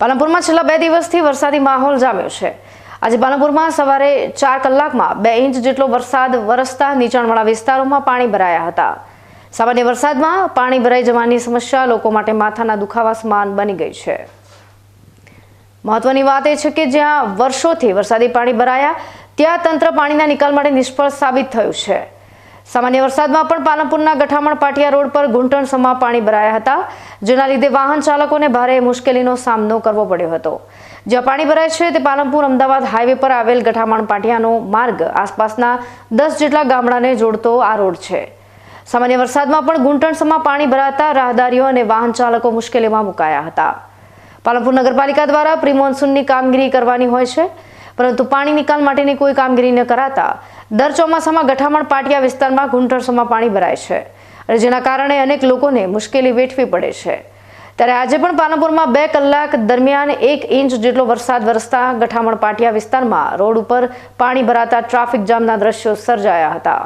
પાલનપુરમાં છેલ્લા બે દિવસથી વરસાદી માહોલ જામ્યો છે. આજે પાલનપુરમાં સવારે ચાર કલાકમાં બે ઇંચ જેટલો વરસાદ વરસતા નીચાણવાળા વિસ્તારોમાં પાણી ભરાયા હતા. સામાન્ય વરસાદમાં પાણી ભરાઈ જવાની સમસ્યા લોકો માટે માથાના દુખાવા સમાન બની ગઈ છે. મહત્વની વાત એ છે કે જ્યાં વર્ષોથી વરસાદી પાણી ભરાયા, ત્યાં તંત્ર પાણીના નિકાલ માટે નિષ્ફળ સાબિત થયું છે. સામાન્ય વરસાદમાં પણ પાલનપુરના ગઠામણ પાટિયા રોડ પર ઘૂંટણસમાં પાણી ભરાયા હતા, જેના લીધે વાહન ચાલકોને ભારે મુશ્કેલીનો સામનો કરવો પડ્યો હતો. જ્યાં પાણી ભરાય છે તે પાલનપુર અમદાવાદ હાઈવે પર આવેલ ગઠામણ પાટિયાનો માર્ગ આસપાસના દસ જેટલા ગામડાને જોડતો આ રોડ છે. સામાન્ય વરસાદમાં પણ ઘૂંટણસમાં પાણી ભરાતા રાહદારીઓ અને વાહન ચાલકો મુશ્કેલીમાં મુકાયા હતા. પાલનપુર નગરપાલિકા દ્વારા પ્રિમોન્સૂનની કામગીરી કરવાની હોય છે, પરંતુ પાણી નિકાલ માટેની કોઈ કામગીરી ન કરાતા દર ચોમાસામાં ગઠામણ પાટિયા વિસ્તારમાં ઘૂંટણસમાં પાણી ભરાય છે અને જેના કારણે અનેક લોકોને મુશ્કેલી વેઠવી પડે છે. ત્યારે આજે પણ પાલનપુરમાં બે કલાક દરમિયાન એક ઇંચ જેટલો વરસાદ વરસતા ગઠામણ પાટિયા વિસ્તારમાં રોડ ઉપર પાણી ભરાતા ટ્રાફિક જામના દ્રશ્યો સર્જાયા હતા.